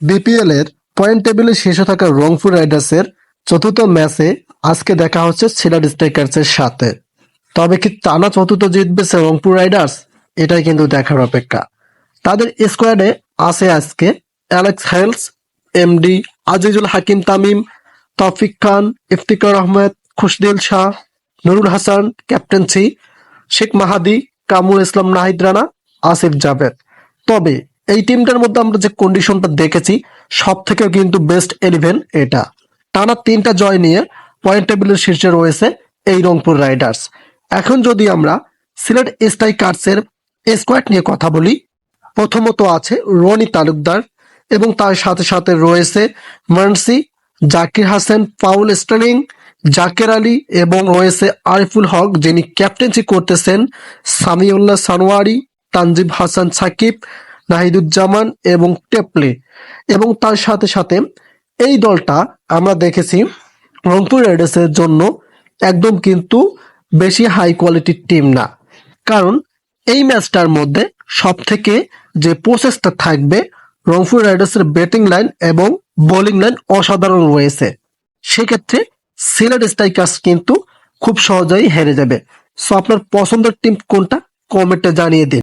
BPL এর point টেবিলে শীর্ষে থাকা রংপুর রাইডার্সের চতুর্থ ম্যাচে আজকে দেখা হচ্ছে সিলেট স্ট্রাইকার্সের সাথে। তবে কি টানা চতুর্থ জিতবে রংপুর রাইডার্স এটাই কিন্তু দেখার অপেক্ষা। তাদের স্কোয়াডে আছে আজকে Alex Hales MD Azizul Hakim Tamim Taufique Khan Iftikhar Ahmed Khushdil Shah Nurul Hasan captaincy Sheikh Mahedi Kamrul Islam Nahid Rana Asif Javed তবে এই টিমটার মধ্যে আমরা যে কন্ডিশনটা দেখেছি সব থেকে কিন্তু বেস্ট ইলেভেন এটা। টানা তিনটা জয় নিয়ে পয়েন্ট টেবিলের শীর্ষে রয়েছে এই রংপুর রাইডার্স এখন যদি আমরা সিলেট স্ট্রাইকার্সের স্কোয়াড নিয়ে কথা বলি, প্রথমত আছে রনি তালুকদার এবং তার সাথে সাথে রয়েছে মানসি, জাকির হাসান, পাউল স্টার্লিং জাকের আলী এবং রয়েছে আরিফুল হক, যিনি ক্যাপ্টেন্সি করতেছেন সামিউল্লাহ সানোয়ারি তানজিব হাসান সাকিব নাহিদুজ্জামান এবং টেপলে। এবং তার সাথে সাথে এই দলটা আমরা দেখেছি রংপুর রাইডার্সের জন্য একদম কিন্তু বেশি হাই কোয়ালিটির টিম না। কারণ এই ম্যাচটার মধ্যে সব থেকে যে প্রসেসটা থাকবে রংপুর রাইডার্সের ব্যাটিং লাইন এবং বোলিং লাইন অসাধারণ রয়েছে। সেক্ষেত্রে সিলেট স্ট্রাইকার্স কিন্তু খুব সহজেই হেরে যাবে। সো আপনার পছন্দের টিম কোনটা? কমেন্টে জানিয়ে দিন।